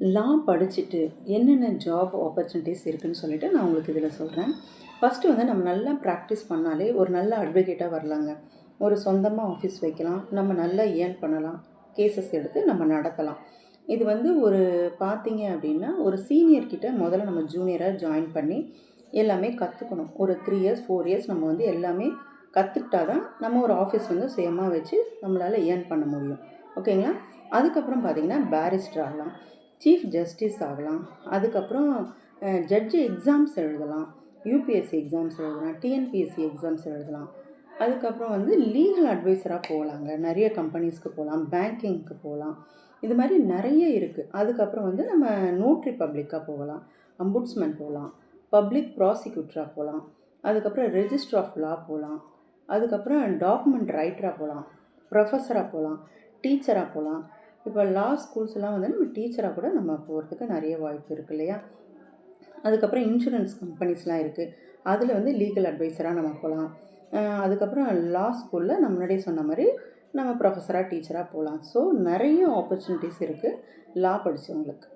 லா படிச்சுட்டு என்னென்ன job opportunities இருக்குதுன்னு சொல்லிட்டு நான் உங்களுக்கு இதில் சொல்கிறேன். ஃபஸ்ட்டு வந்து நம்ம நல்லா ப்ராக்டிஸ் பண்ணாலே ஒரு நல்ல அட்வொகேட்டாக வரலாங்க. ஒரு சொந்தமாக ஆஃபீஸ் வைக்கலாம் நம்ம நல்லா ஏர்ன் பண்ணலாம் கேசஸ் எடுத்து நம்ம நடத்தலாம். இது வந்து ஒரு பார்த்தீங்க அப்படின்னா ஒரு சீனியர்கிட்ட முதல்ல நம்ம ஜூனியராக ஜாயின் பண்ணி எல்லாமே கற்றுக்கணும் ஒரு த்ரீ இயர்ஸ் ஃபோர் இயர்ஸ் நம்ம வந்து எல்லாமே கற்றுக்கிட்டா தான் நம்ம ஒரு ஆஃபீஸ் வந்து சுயமாக வச்சு நம்மளால் ஏர்ன் பண்ண முடியும். ஓகேங்களா அதுக்கப்புறம் பார்த்திங்கன்னா பேரிஸ்டர் ஆகலாம். சீஃப் ஜஸ்டிஸ் ஆகலாம். அதுக்கப்புறம் ஜட்ஜு எக்ஸாம்ஸ் எழுதலாம். யூபிஎஸ்சி எக்ஸாம்ஸ் எழுதலாம். டிஎன்பிஎஸ்சி எக்ஸாம்ஸ் எழுதலாம். அதுக்கப்புறம் வந்து லீகல் அட்வைஸராக போகலாங்க. நிறைய கம்பெனிஸ்க்கு போகலாம். பேங்கிங்க்கு போகலாம். இது மாதிரி நிறைய இருக்குது அதுக்கப்புறம் வந்து நம்ம நோட்ரி பப்ளிக்காக போகலாம். அம்புட்ஸ்மேன் போகலாம். பப்ளிக் ப்ராசிக்யூட்டராக போகலாம். அதுக்கப்புறம் ரெஜிஸ்டர் ஆஃப் லா போகலாம். அதுக்கப்புறம் டாக்குமெண்ட் ரைட்டராக போகலாம். ப்ரொஃபஸராக போகலாம். டீச்சராக போகலாம். இப்போ லா ஸ்கூல்ஸ்லாம் வந்து நம்ம டீச்சராக கூட நம்ம போகிறதுக்கு நிறைய வாய்ப்பு இருக்குது இல்லையா? அதுக்கப்புறம் இன்சூரன்ஸ் கம்பெனிஸ்லாம் இருக்குது அதில் வந்து லீகல் அட்வைஸராக நம்ம போகலாம் அதுக்கப்புறம் லா ஸ்கூலில் நம்ம முன்னாடியே சொன்ன மாதிரி நம்ம ப்ரொஃபஸராக டீச்சராக போகலாம் ஸோ நிறைய ஆப்பர்ச்சுனிட்டிஸ் இருக்குது லா படித்தவங்களுக்கு